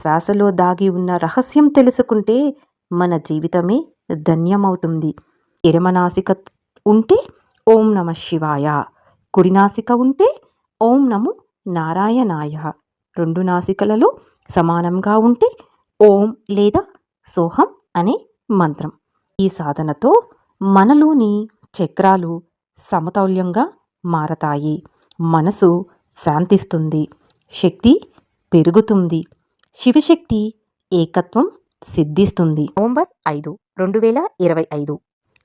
శ్వాసలో దాగి ఉన్న రహస్యం తెలుసుకుంటే మన జీవితమే ధన్యమవుతుంది. ఎడమనాసిక ఉంటే ఓం నమ శివాయ కుడినాసిక ఉంటే ఓం నము నారాయణాయ. రెండు నాసికలలో సమానంగా ఉంటే ఓం లేదా సోహం అనే మంత్రం. ఈ సాధనతో మనలోని చక్రాలు సమతౌల్యంగా మారతాయి. మనసు శాంతిస్తుంది. శక్తి పెరుగుతుంది. శివశక్తి ఏకత్వం సిద్ధిస్తుంది. నవంబర్ ఐదు రెండు వేల ఇరవై ఐదు.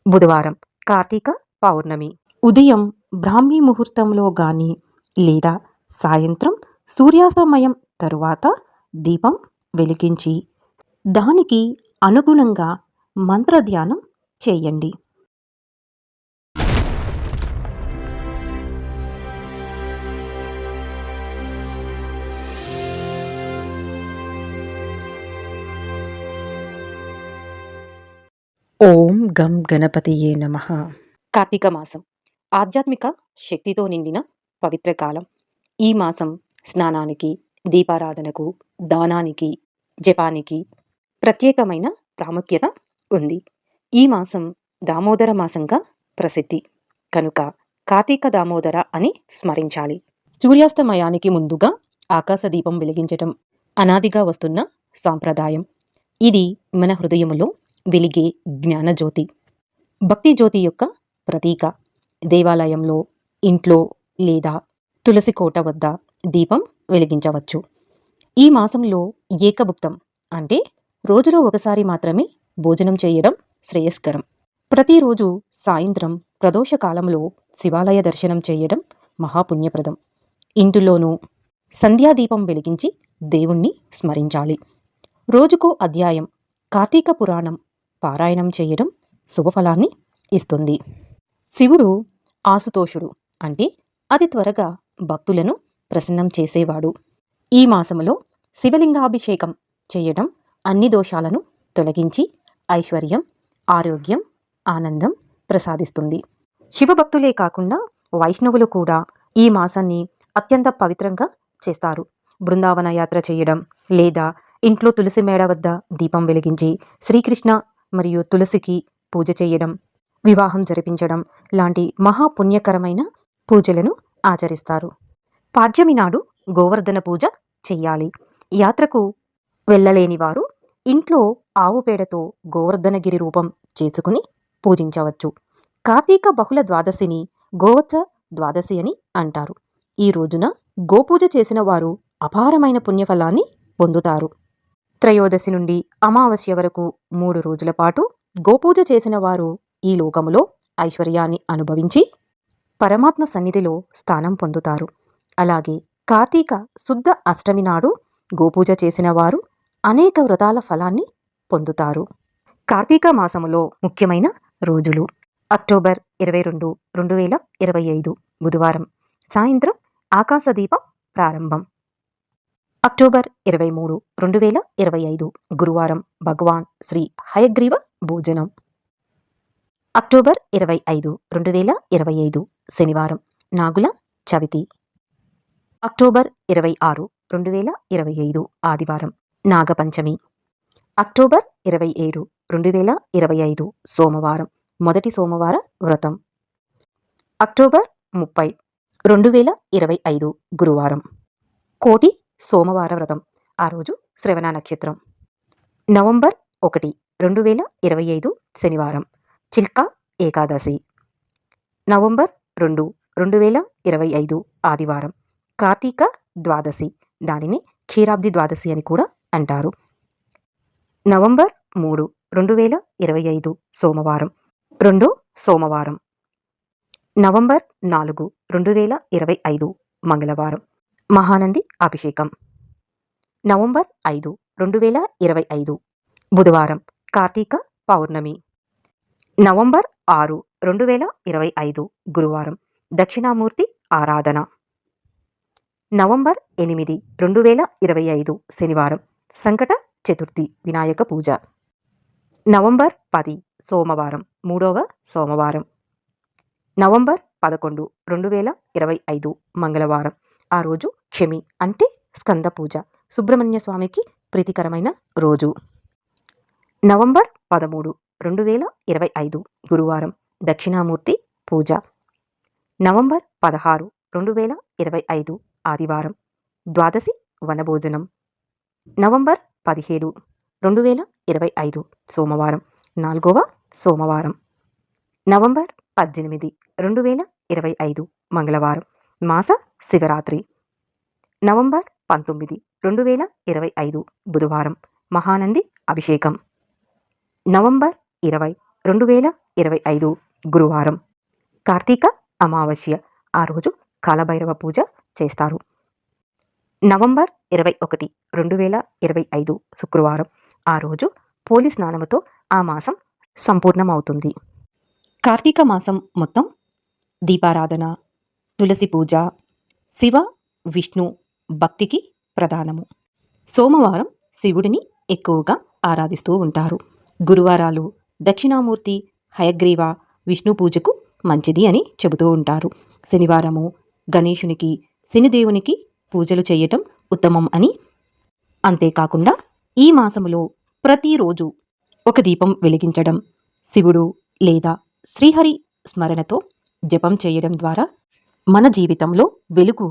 బుధవారం కార్తీక పౌర్ణమి. ఉదయం బ్రాహ్మీ ముహూర్తంలో కానీ లేదా సాయంత్రం సూర్యాస్తమయం తరువాత దీపం వెలిగించి దానికి అనుగుణంగా మంత్రధ్యానం చేయండి. ఓం గం గణపతియే నమ. కార్తీక మాసం. ఆధ్యాత్మిక శక్తితో నిండిన పవిత్ర కాలం. ఈ మాసం స్నానానికి దీపారాధనకు దానానికి జపానికి ప్రత్యేకమైన ప్రాముఖ్యత ఉంది. ఈ మాసం దామోదర మాసంగా ప్రసిద్ధి. కనుక కార్తీక దామోదర అని స్మరించాలి. సూర్యాస్తమయానికి ముందుగా ఆకాశ దీపం వెలిగించటం అనాదిగా వస్తున్న సాంప్రదాయం. ఇది మన హృదయములో వెలిగే జ్ఞానజ్యోతి. భక్తి జ్యోతి యొక్క ప్రతీక. దేవాలయంలో ఇంట్లో లేదా తులసి కోట వద్ద దీపం వెలిగించవచ్చు. ఈ మాసంలో ఏకభుక్తం అంటే రోజులో ఒకసారి మాత్రమే భోజనం చేయడం శ్రేయస్కరం. ప్రతిరోజు సాయంత్రం ప్రదోషకాలంలో శివాలయ దర్శనం చేయడం మహాపుణ్యప్రదం. ఇంటిలోనూ సంధ్యాదీపం వెలిగించి దేవుణ్ణి స్మరించాలి. రోజుకో అధ్యాయం కార్తీక పురాణం పారాయణం చేయడం శుభఫలాన్ని ఇస్తుంది. శివుడు ఆసుతోషుడు అంటే అతి త్వరగా భక్తులను ప్రసన్నం చేసేవాడు. ఈ మాసములో శివలింగాభిషేకం చేయడం అన్ని దోషాలను తొలగించి ఐశ్వర్యం ఆరోగ్యం ఆనందం ప్రసాదిస్తుంది. శివభక్తులే కాకుండా వైష్ణవులు కూడా ఈ మాసాన్ని అత్యంత పవిత్రంగా చేస్తారు. బృందావన యాత్ర చేయడం లేదా ఇంట్లో తులసి మేడ వద్ద దీపం వెలిగించి శ్రీకృష్ణ మరియు తులసికి పూజ చేయడం వివాహం జరిపించడం లాంటి మహాపుణ్యకరమైన పూజలను ఆచరిస్తారు. పాడ్యమి నాడు గోవర్ధన పూజ చెయ్యాలి. యాత్రకు వెళ్ళలేని వారు ఇంట్లో ఆవు పేడతో గోవర్ధనగిరి రూపం చేసుకుని పూజించవచ్చు. కార్తీక బహుళ ద్వాదశిని గోవత్స ద్వాదశి అని అంటారు. ఈ రోజున గోపూజ చేసిన వారు అపారమైన పుణ్యఫలాన్ని పొందుతారు. త్రయోదశి నుండి అమావాస్య వరకు మూడు రోజుల పాటు గోపూజ చేసిన వారు ఈ లోకములో ఐశ్వర్యాన్ని అనుభవించి పరమాత్మ సన్నిధిలో స్థానం పొందుతారు. అలాగే కార్తీక శుద్ధ అష్టమి నాడు గోపూజ చేసిన వారు అనేక వ్రతాల ఫలాన్ని పొందుతారు. కార్తీక మాసములో ముఖ్యమైన రోజులు. అక్టోబర్ ఇరవై రెండు రెండు వేల ఇరవై ఐదు బుధవారం. సాయంత్రం ఆకాశదీపం ప్రారంభం. అక్టోబర్ ఇరవై మూడు రెండు వేల ఇరవై ఐదు. గురువారం భగవాన్ శ్రీ హయగ్రీవ భోజనం. అక్టోబర్ ఇరవై ఐదు రెండు వేల ఇరవై ఐదు. శనివారం నాగుల చవితి. అక్టోబర్ ఇరవై ఆరు రెండు వేల ఇరవై ఐదు. ఆదివారం నాగపంచమి. అక్టోబర్ ఇరవై ఏడు రెండు వేల ఇరవై ఐదు. సోమవారం మొదటి సోమవార వ్రతం. అక్టోబర్ ముప్పై రెండు వేల ఇరవై ఐదు. గురువారం కోటి సోమవార వ్రతం. ఆ రోజు శ్రవణ నక్షత్రం. నవంబర్ ఒకటి రెండు వేల ఇరవై ఐదు శనివారం. చిల్కా ఏకాదశి. నవంబర్ రెండు రెండు వేల ఇరవై ఐదు ఆదివారం. కార్తీక ద్వాదశి. దానిని క్షీరాబ్ది ద్వాదశి అని కూడా అంటారు. నవంబర్ మూడు రెండు వేల ఇరవై ఐదు సోమవారం. రెండు సోమవారం. నవంబర్ నాలుగు రెండు వేల ఇరవై ఐదు మంగళవారం. మహానంది అభిషేకం. నవంబర్ ఐదు రెండు వేల ఇరవై ఐదు. బుధవారం కార్తీక పౌర్ణమి. నవంబర్ ఆరు రెండు వేల ఇరవై ఐదు గురువారం. దక్షిణామూర్తి ఆరాధన. నవంబర్ ఎనిమిది రెండు వేల ఇరవై ఐదు శనివారం. సంకట చతుర్థి వినాయక పూజ. నవంబర్ పది సోమవారం మూడవ సోమవారం. నవంబర్ పదకొండు రెండు వేల ఇరవై ఐదు మంగళవారం. ఆ రోజు క్షమి అంటే స్కంద పూజ. సుబ్రహ్మణ్య స్వామికి ప్రీతికరమైన రోజు. నవంబర్ పదమూడు రెండు వేల ఇరవై ఐదు గురువారం. దక్షిణామూర్తి పూజ. నవంబర్ పదహారు రెండు వేల ఇరవై ఐదు ఆదివారం. ద్వాదశి వనభోజనం. నవంబర్ పదిహేడు రెండు వేల ఇరవై ఐదు సోమవారం. నాలుగవ సోమవారం. నవంబర్ పద్దెనిమిది రెండు వేల ఇరవై ఐదు మంగళవారం. మాస శివరాత్రి. నవంబర్ పంతొమ్మిది రెండు వేల ఇరవై ఐదు బుధవారం. మహానంది అభిషేకం. నవంబర్ ఇరవై రెండు వేల ఇరవై ఐదు గురువారం. కార్తీక అమావాస్య. ఆ రోజు కాలభైరవ పూజ చేస్తారు. నవంబర్ ఇరవై ఒకటి రెండు వేల ఇరవై ఐదు శుక్రవారం. ఆ రోజు పోలి స్నానముతో ఆ మాసం సంపూర్ణమవుతుంది. కార్తీక మాసం మొత్తం దీపారాధన తులసి పూజ శివ విష్ణు భక్తికి ప్రధానము. సోమవారం శివుడిని ఎక్కువగా ఆరాధిస్తూ ఉంటారు. గురువారాలు దక్షిణామూర్తి హయగ్రీవ విష్ణు పూజకు మంచిది అని చెబుతూ ఉంటారు. శనివారము గణేషునికి శనిదేవునికి పూజలు చేయటం ఉత్తమం అని. అంతేకాకుండా ఈ మాసములో ప్రతిరోజు ఒక దీపం వెలిగించడం శివుడు లేదా శ్రీహరి స్మరణతో జపం చేయడం ద్వారా మన జీవితంలో వెలుగు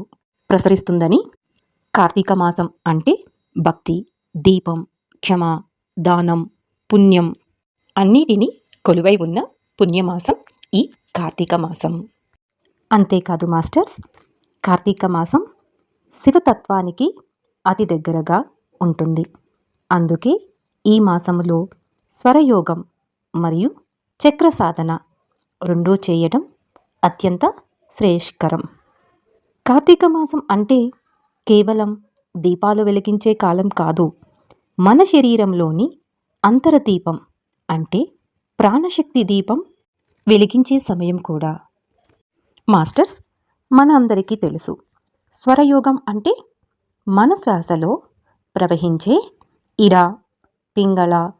ప్రసరిస్తుందని కార్తీక మాసం అంటే భక్తి దీపం క్షమ దానం పుణ్యం అన్నిటినీ కొలువై ఉన్న పుణ్యమాసం ఈ కార్తీక మాసం. అంతేకాదు మాస్టర్స్ కార్తీక మాసం శివతత్వానికి అతి దగ్గరగా ఉంటుంది. అందుకే ఈ మాసంలో స్వరయోగం మరియు చక్ర సాధన రెండూ చేయడం అత్యంత శ్రేయస్కరం కార్తీక మాసం అంటే కేవలం దీపాలు వెలిగించే కాలం కాదు మన శరీరంలోని అంతరదీపం అంటే ప్రాణశక్తి దీపం వెలిగించే సమయం కూడా. మాస్టర్స్ మన అందరికీ తెలుసు స్వరయోగం అంటే మన శ్వాసలో ప్రవహించే ఇడ పింగళ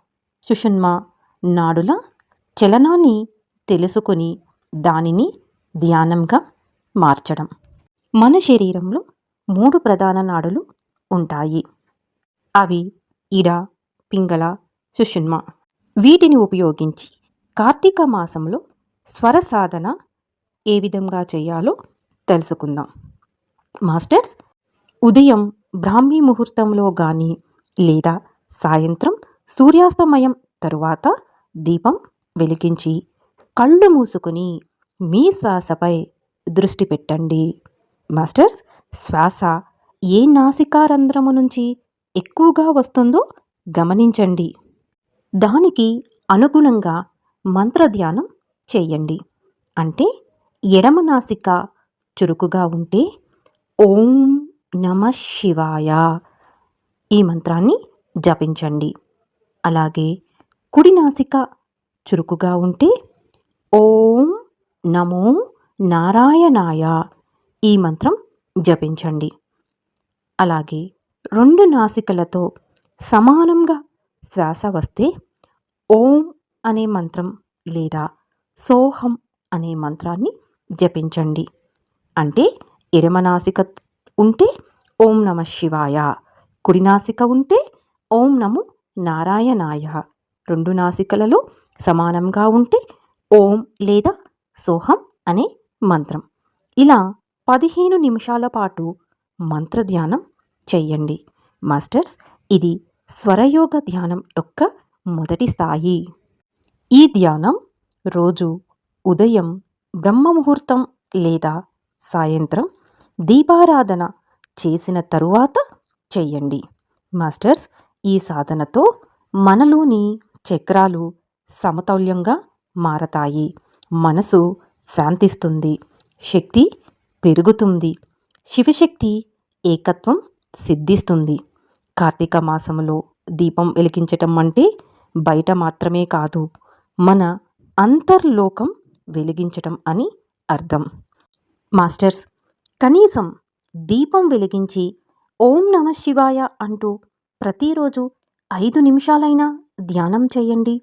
సుషున్మ నాడుల చలనాన్ని తెలుసుకుని దానిని ధ్యానంగా మార్చడం. మన శరీరంలో మూడు ప్రధాన నాడులు ఉంటాయి. అవి ఇడ పింగళ సుషుమ్న వీటిని ఉపయోగించి కార్తీక మాసంలో స్వర సాధన ఏ విధంగా చేయాలో తెలుసుకుందాం. మాస్టర్స్ ఉదయం బ్రాహ్మీ ముహూర్తంలో కానీ లేదా సాయంత్రం సూర్యాస్తమయం తరువాత దీపం వెలిగించి కళ్ళు మూసుకుని మీ శ్వాసపై దృష్టి పెట్టండి. మాస్టర్స్ శ్వాస ఏ నాసికారంధ్రము నుంచి ఎక్కువగా వస్తుందో గమనించండి. దానికి అనుగుణంగా మంత్రధ్యానం చేయండి. అంటే ఎడమ నాసిక చురుకుగా ఉంటే ఓం నమ శివాయ ఈ మంత్రాన్ని జపించండి. అలాగే కుడి నాసిక చురుకుగా ఉంటే ఓం నమో నారాయణాయ. ఈ మంత్రం జపించండి. అలాగే రెండు నాసికలతో సమానంగా శ్వాస వస్తే ఓం అనే మంత్రం లేదా సోహం అనే మంత్రాన్ని జపించండి. అంటే ఎడమనాసిక ఉంటే ఓం నమ శివాయ కుడినాసిక ఉంటే ఓం నమో నారాయణాయ. రెండు నాసికలలో సమానంగా ఉంటే ఓం లేదా సోహం అనే మంత్రం. ఇలా పదిహేను నిమిషాల పాటు మంత్రధ్యానం చెయ్యండి మాస్టర్స్ ఇది స్వరయోగ ధ్యానం యొక్క మొదటి స్థాయి. ఈ ధ్యానం రోజు ఉదయం బ్రహ్మముహూర్తం లేదా సాయంత్రం దీపారాధన చేసిన తరువాత చెయ్యండి మాస్టర్స్ ఈ సాధనతో మనలోని చక్రాలు సమతౌల్యంగా మారతాయి. మనసు శాంతిస్తుంది. శక్తి పెరుగుతుంది. శివశక్తి ఏకత్వం సిద్ధిస్తుంది. కార్తీక మాసంలో దీపం వెలిగించటం అంటే బయట మాత్రమే కాదు మన అంతర్లోకం వెలిగించటం అని అర్థం. మాస్టర్స్ కనీసం దీపం వెలిగించి ఓం నమ శివాయ అంటూ ప్రతిరోజు ఐదు నిమిషాలైనా ధ్యానం చేయండి.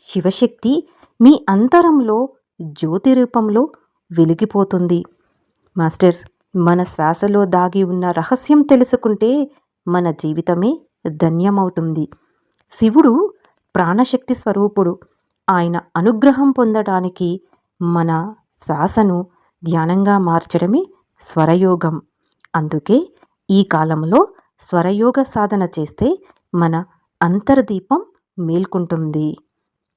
శివశక్తి మీ అంతరంలో జ్యోతి రూపంలో వెలిగిపోతుంది. మాస్టర్స్ మన శ్వాసలో దాగి ఉన్న రహస్యం తెలుసుకుంటే మన జీవితమే ధన్యమవుతుంది. శివుడు ప్రాణశక్తి స్వరూపుడు. ఆయన అనుగ్రహం పొందడానికి మన శ్వాసను ధ్యానంగా మార్చడమే స్వరయోగం. అందుకే ఈ కాలంలో స్వరయోగ సాధన చేస్తే మన అంతర్దీపం మేల్కుంటుంది.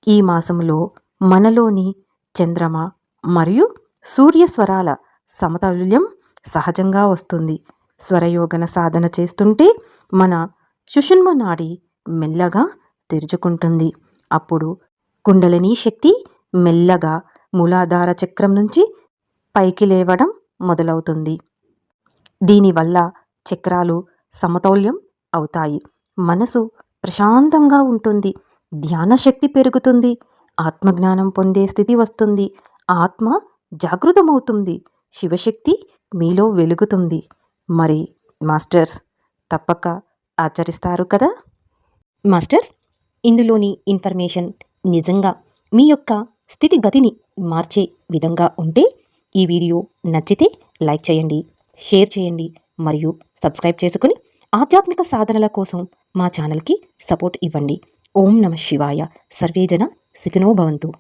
ఈ మాసంలో మనలోని చంద్రమ మరియు సూర్య స్వరాల సమతౌల్యం సహజంగా వస్తుంది. స్వరయోగన సాధన చేస్తుంటే మన సుషుమ్న నాడి మెల్లగా తెరుచుకుంటుంది. అప్పుడు కుండలిని శక్తి మెల్లగా మూలాధార చక్రం నుంచి పైకి లేవడం మొదలవుతుంది. దీనివల్ల చక్రాలు సమతౌల్యం అవుతాయి. మనసు ప్రశాంతంగా ఉంటుంది. ధ్యాన శక్తి పెరుగుతుంది. ఆత్మజ్ఞానం పొందే స్థితి వస్తుంది. ఆత్మ జాగృతమవుతుంది. శివశక్తి మీలో వెలుగుతుంది. మరి మాస్టర్స్ తప్పక ఆచరిస్తారు కదా? మాస్టర్స్ ఇందులోని ఇన్ఫర్మేషన్ నిజంగా మీ యొక్క స్థితిగతిని మార్చే విధంగా ఉంటే ఈ వీడియో నచ్చితే లైక్ చేయండి షేర్ చేయండి మరియు సబ్స్క్రైబ్ చేసుకుని ఆధ్యాత్మిక సాధనల కోసం మా ఛానల్కి సపోర్ట్ ఇవ్వండి. ఓం నమ శివాయ. సర్వేజన सुखिनो भवन्तु